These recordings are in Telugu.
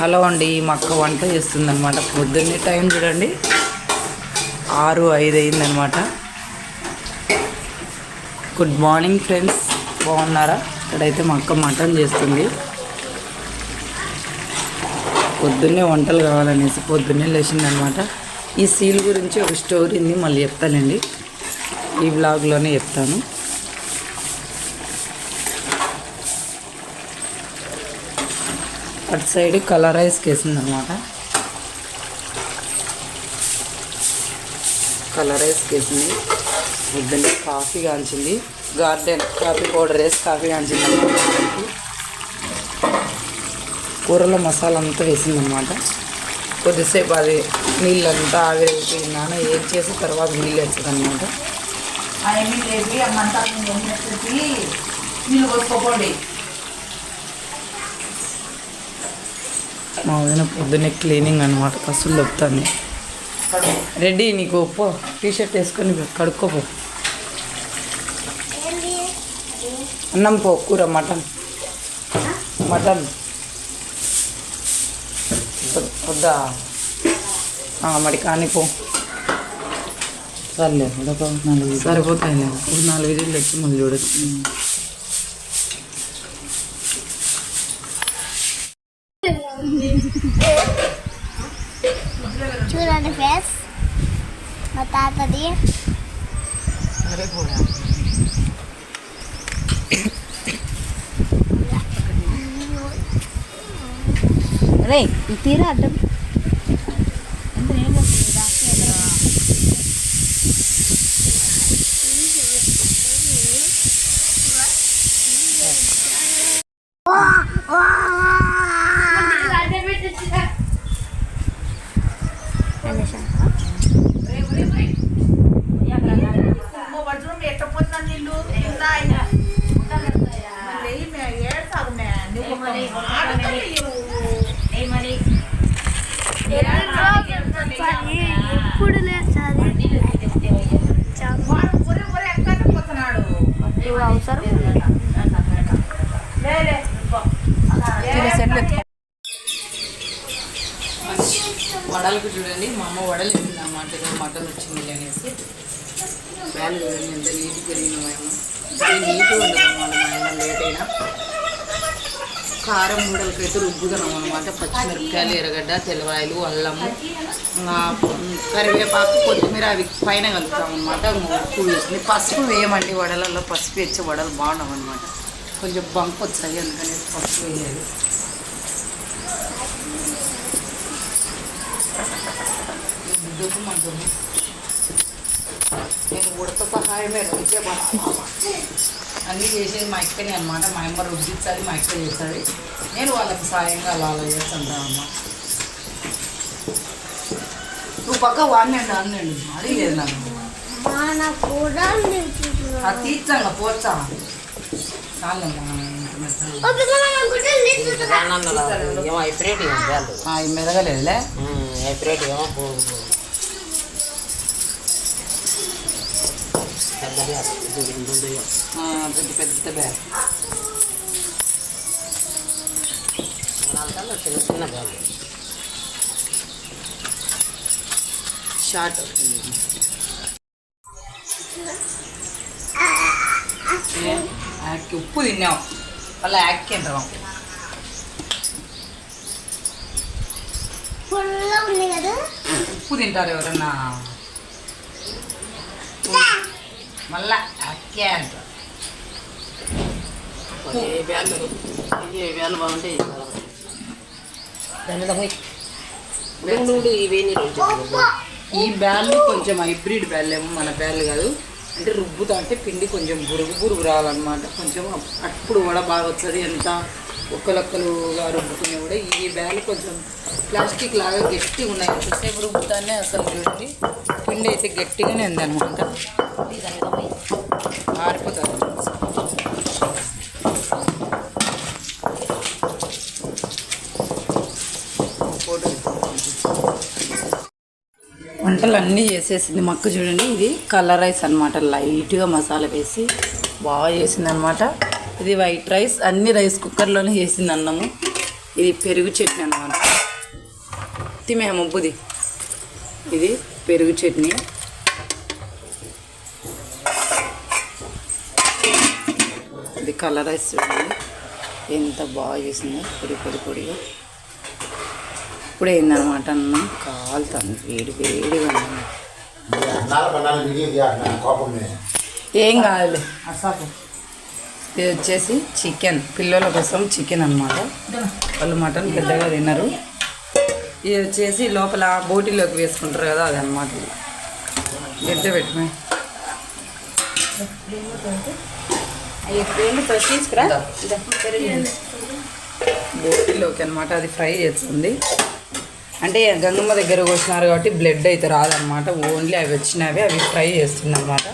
హలో అండి మా అక్క వంట చేస్తుంది అనమాట పొద్దున్నే టైం చూడండి. ఆరు ఐదు అయిందనమాట గుడ్ మార్నింగ్ ఫ్రెండ్స్. బాగున్నారా? ఇక్కడైతే మా అక్క మటన్ చేస్తుంది. పొద్దున్నే వంటలు కావాలనేసి పొద్దున్నే లేచిందనమాట ఈ సీల్ గురించి ఒక స్టోరీని మళ్ళీ చెప్తానండి. ఈ బ్లాగ్లోనే చెప్తాను. అటు సైడ్ కలర్ రైస్ వేసింది అనమాట కలర్ రైస్ వేసింది పొద్దున్నే కాఫీ కాంచింది గార్డెన్ కాఫీ పౌడర్ వేసి కాఫీ కాంచింది అనమాట కూరలో మసాలా అంతా వేసింది అనమాట కొద్దిసేపు అది నీళ్ళంతా ఆవిరైపోయి నాన్న ఏం చేసి తర్వాత నీళ్ళు వేస్తుంది అనమాట నీళ్ళు పోసుకోపోండి. మా వదిన పొద్దున్నే క్లీనింగ్ అనమాట కసులు దొప్పుతుంది రెడీ నీకు పో టీ షర్ట్ వేసుకొని కడుక్కోపో అన్నం పో కూర మటన్. మటన్. ఆ, మరి కానీ పో. సర్లే ఒక నాలుగు సరిపోతాయి నాలుగు విజిల్లు వచ్చి మళ్ళీ చూడచ్చు. చూడండి ఫేస్. మా తాతది. రే తీరా అడ్డం. అవసరం వడలకు చూడండి మా అమ్మ వడలు వేసింది అన్నమాట ఏదో మటన్ వచ్చింది అనేసి వేలు చూడండి ఎంత నీటి పెరిగిన మా అమ్మ నీటి ఉండదు అన్నమాట మా అమ్మ లేట్ అయినా కారం మూడలకైతే రుబ్బుతున్నాం అనమాట పచ్చిమిరపకాయలు ఎర్రగడ్డ తెల్లవాయలు అల్లము కరివేపాకు కొత్తిమీర అవి పైన కలుపుతాం అనమాట ఉప్పు వేసింది పసుపు వేయమండి వడలలో. పసుపు వేసే వడలు బాగున్నాం అనమాట కొంచెం బంక్ వచ్చాయి అందుకని పసుపు వేయాలి నేను ఉడత సహాయమే రుచే అన్నీ చేసేది మా ఇక్కనే అనమాట మా అమ్మ రుద్దించాలి మా ఇక్క చేస్తుంది. నేను వాళ్ళకి సాయంగా అలా అలా చేస్తాను అన్నమాట. నువ్వు పక్క వాడినండి అన్నండి? అది లేదు నాకు. అది తీర్చంగా పోచ్చా చాలమ్మా ఏమో పెద్ద బ్యాలు ఆ, పెద్ద పెద్ద బ్యాగ్ నాలుగు చిన్న చిన్న బ్యాలు షార్ట్ యాక్కి ఉప్పు తిన్నాం మళ్ళీ యాక్కి అంటాం ఫుల్గా ఉంది కదా ఉప్పు తింటారు ఎవరన్నా మళ్ళా అంటారు. బ్యాలు బ్యాలు ఉంచు. ఈ బ్యాళ్ళు కొంచెం హైబ్రిడ్ బ్యాల్ ఏమో మన బ్యాల్ కాదు. అంటే రుబ్బుతా అంటే పిండి కొంచెం బురుగు బురుగు రావాలన్నమాట కొంచెం అప్పుడు కూడా బాగా వస్తుంది ఎంత ఒక్కలొక్కలుగా రుబ్బుకునే కూడా ఈ బ్యాగులు కొంచెం ప్లాస్టిక్ లాగా గట్టిగా ఉన్నాయి ఎంతసేపు రుబ్బుతానే అసలు చూడండి. పిండి అయితే గట్టిగానే ఉంది అనమాట ఆరిపోతుంది వంటలు అన్నీ చేసేసింది మక్క చూడండి. ఇది కలర్ రైస్ అనమాట లైట్గా మసాలా వేసి బాగా చేసింది అనమాట ఇది వైట్ రైస్ అన్ని రైస్ కుక్కర్లోనే చేసింది అన్నము. ఇది పెరుగు చట్నీ అన్నమాట. తిమే ముబ్బుది ఇది పెరుగు చట్నీ. ఇది కలర్ రైస్ చూడండి. ఎంత బాగా చేసిందో. పొడి పొడి పొడిగా. ఇప్పుడే అయిందనమాట అన్నం? కాలుతాను వేడి వేడిగా మీద ఏం కాదులే. ఇది వచ్చేసి చికెన్ పిల్లల కోసం చికెన్ అన్నమాట. వాళ్ళు మటన్ పెద్దగా తినరు. ఇది వచ్చేసి లోపల బోటీలోకి వేసుకుంటారు కదా అది అనమాట గడ్డ పెట్టుమే బోటీలోకి అనమాట అది ఫ్రై చేస్తుంది. అంటే గంగమ్మ దగ్గర కోసినారు కాబట్టి బ్లడ్ అయితే రాదనమాట ఓన్లీ అవి వచ్చినవి అవి ఫ్రై చేస్తుంది అనమాట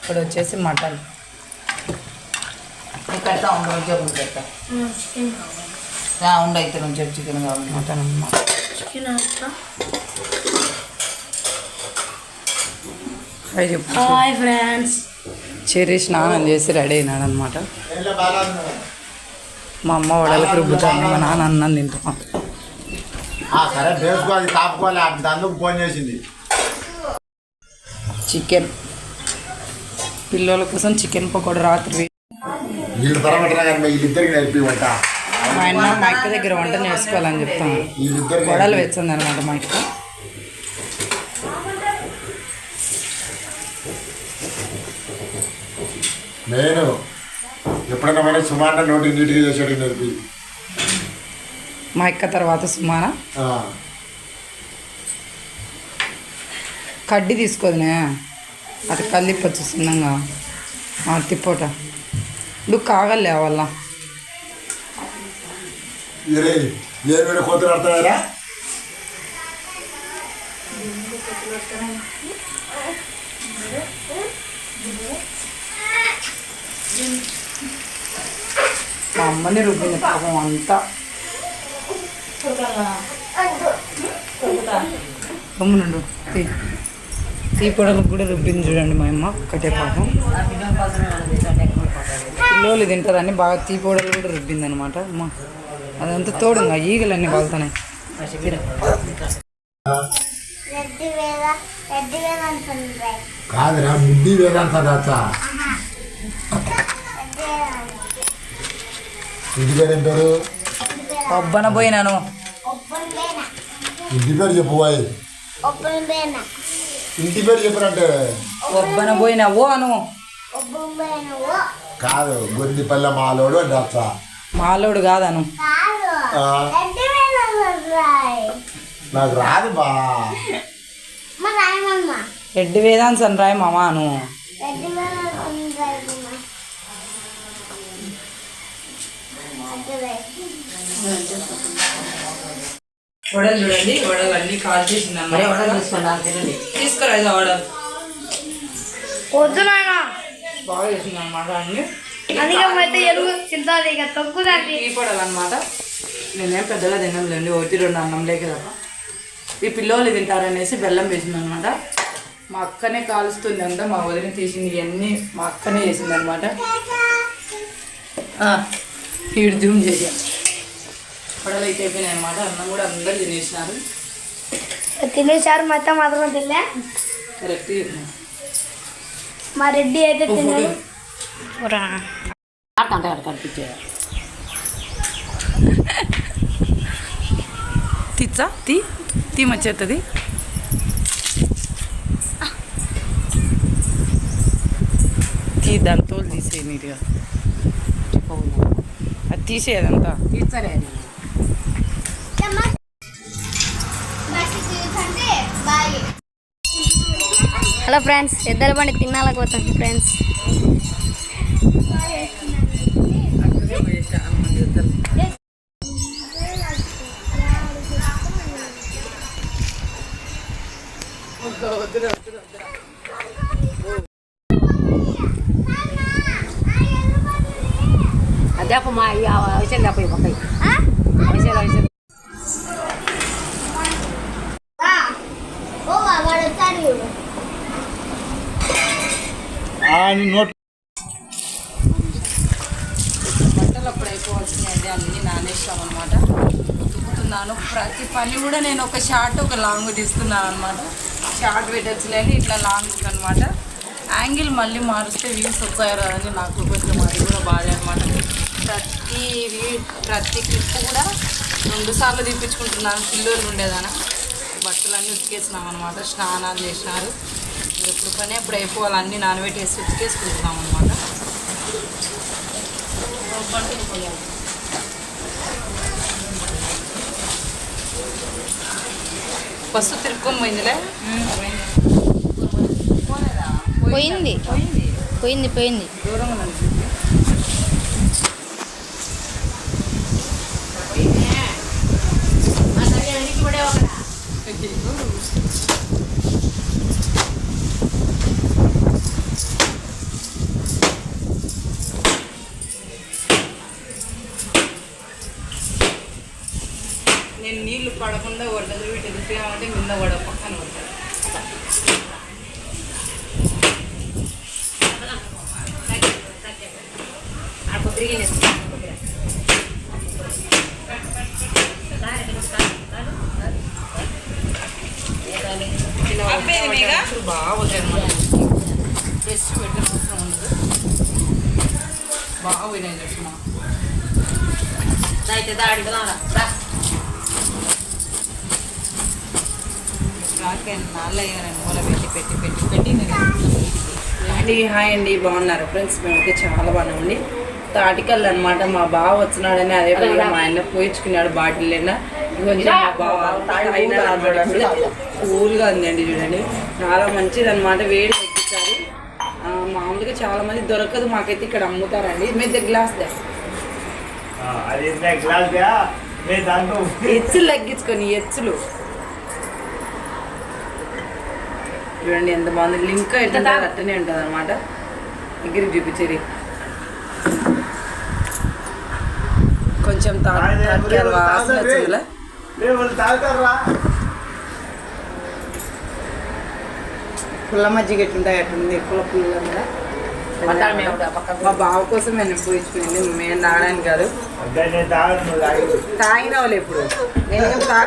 ఇప్పుడు వచ్చేసి మటన్. పెడతా ఉండు కొంచెం ముందు పెడతా ఆ, ఉండు అయితే కొంచెం చికెన్ కావాలి మటన్ అన్నమాట హాయ్ చెప్పు హాయ్ ఫ్రెండ్స్. స్నానం చేసి రెడీ అయినాడు అనమాట మా అమ్మ వడలకు రుబ్బుతాను మా నాన్న అన్నం తింటాం సరే వేసుకోవాలి తాపుకోవాలి అది అందుకు ఫోన్ చేసింది. చికెన్. పిల్లల కోసం చికెన్ పకోడా రాత్రి వీళ్ళు తరబట్టినా కానీ వీళ్ళిద్దరికి నేర్పి వంట మా ఆయన మా అక్క దగ్గర వంట నేర్చుకోవాలని చెప్తాను. వీళ్ళిద్దరికి గొడవలు వచ్చింది అనమాట మా అక్క. నేను ఎప్పుడైనా మన సుమాన నోటి నీట్గా చేసాడు నేర్పి. మా అక్క తర్వాత సుమాన? కడ్డి తీసుకోదునే. అది కలిపొచ్చు చిన్నంగా ఆ, తిప్పోట. నువ్వు కాగలే మా అమ్మని రుబ్బింది పాపం అంతా. గమ్మునుండు తీ తీ. పొడలకు కూడా రుబ్బింది చూడండి మా అమ్మ ఒకటే పాపం. పిల్లలు తింటారని బాగా తీ పొడలు కూడా రుబ్బింది అనమాట అదంతా తోడుగా ఈగలన్నీ బాగుతున్నాయి. కాదురా వేదాంత ఇంటి పేరు పేరు? ఒబ్బన పోయినాను. ఇంటి పేరు చెప్పు ఇంటి పేరు చెప్పినట్టే ఒబ్బన పోయినా ఓ అను కాదు గొంతిపల్లె మాలోడు అని దాచ మాలోడు కాదను. నాకు రాదు బా రెడ్డి వేదాంత్ అని రాయి మామ అను. రెడ్డి వేద అంటుంది రాయమమ్మ. అదే వడలు చూడండి వడలు అన్ని కాల్ చేసింది మరి ఎవడో తీసుకున్నా తినండి. తీసుకురా ఇదో వడలు. వద్దు నాయన. బాగా చేసింది అనమాట అన్ని అధికమైతే ఎలుగు తింటుంది ఇక తగ్గుతుంది టీ పొడలు అనమాట నేనేం పెద్దగా తినలేండి ఒకటి రెండు అన్నం లేక తప్ప. ఈ పిల్లోళ్ళు తింటారనేసి బెల్లం వేసింది అనమాట మా అక్కనే కాలుస్తుంది అంతా మా వదిన తీసింది ఇవన్నీ మా అక్కనే చేసింది అనమాట ఈడు జూమ్ చేసా. పొడలు అయితే అయిపోయినాయి అనమాట అన్నం కూడా అందరు తినేసినారు. తినేసారు మొత్తం మాత్రం తినలే. కరెక్ట్ చెప్పిన మా రెడ్డి అయితే తిన్నాడు తీచ్చా? తీ తీ మచ్చేస్తుంది తీ దాని తోలు తీసేయి నీట్గా. అది తీసేయదంతా తీర్చలే హలో ఫ్రెండ్స్ ఎద్దల బండి తిన్నాలకు పోతాం ఫ్రెండ్స్. అదే అప్ప మా వచ్చింది అప్పుడు పక్కకి. బట్టలు అప్పుడు అయిపోవాల్సినవి అన్నీ నానేశాం అనమాట ఉతుకుతున్నాను. ప్రతి పని కూడా నేను ఒక షార్ట్ ఒక లాంగ్ తీస్తున్నాను అనమాట షార్ట్ పెట్టచ్చులేని ఇట్లా లాంగ్ అనమాట యాంగిల్ మళ్ళీ మారుస్తే వ్యూస్ వస్తాయో అని నాకు కొంచెం అది కూడా బాధ అనమాట. ప్రతి ప్రతి క్లిప్ కూడా రెండు సార్లు తీపించుకుంటున్నాను పిల్లలు ఉండేదాన? బట్టలన్నీ ఉతికేసినాం అనమాట స్నానాలు చేసినారు. ఎప్పుడు పని అప్పుడు అయిపోవాలి. అన్నీ నానబెట్టేసి ఉతికేసుకుంటున్నాం అనమాట బస్సు తిరుక్కొని పోయిందిలే? పోయింది. పోయింది పోయింది. పోయింది. దూరంగా నడిచింది నేను నీళ్ళు పడకుండా వడ్డలు వీటి రుచిగామంటే మింద పడ పక్కన పడతాను అబ్బేది మీగా బాగా పోతాయి అన్నమాట ఫ్రెష్ పెట్టిన అవసరం ఉండదు. బాగా పోయినాయి చూసిన అయితే దాడి రా. మూల పెట్టి పెట్టి పెట్టి పెట్టి నేను అండి హాయ్ అండి బాగున్నారు. ఫ్రెండ్స్ మేమైతే చాలా బాగున్నామండి తాటికల్ అనమాట మా బావ వచ్చినాడని అదే మా ఆయన పోయించుకున్నాడు బాటిల్ ఇప్పుడు. కూల్గా ఉందండి చూడండి. చాలా మంచిది అనమాట వేడి తగ్గించాలి మామూలుగా చాలా మంది దొరకదు మాకైతే ఇక్కడ అమ్ముతారండి. మీద గ్లాస్ దా? ఎచ్చులు తగ్గించుకొని ఎచ్చులు. చూడండి ఎంత బాగుంది. లింక్ ఎట్లా అట్టనే ఉంటుంది అనమాట దగ్గరికి చూపించేది కొంచెం తాటికాయల వాసన వచ్చిందిలే. పుల్ల మజ్జిగ ఎట్లుంటాయి అట్లుంది. పుల్ల పుల్ల మా బావ కోసం నేను పోయించుకుంది మేము తాగడానికి కాదు. అంటే నేను తాగను నువ్వు తాగు. తాగిన వాళ్ళు ఎప్పుడు? నేను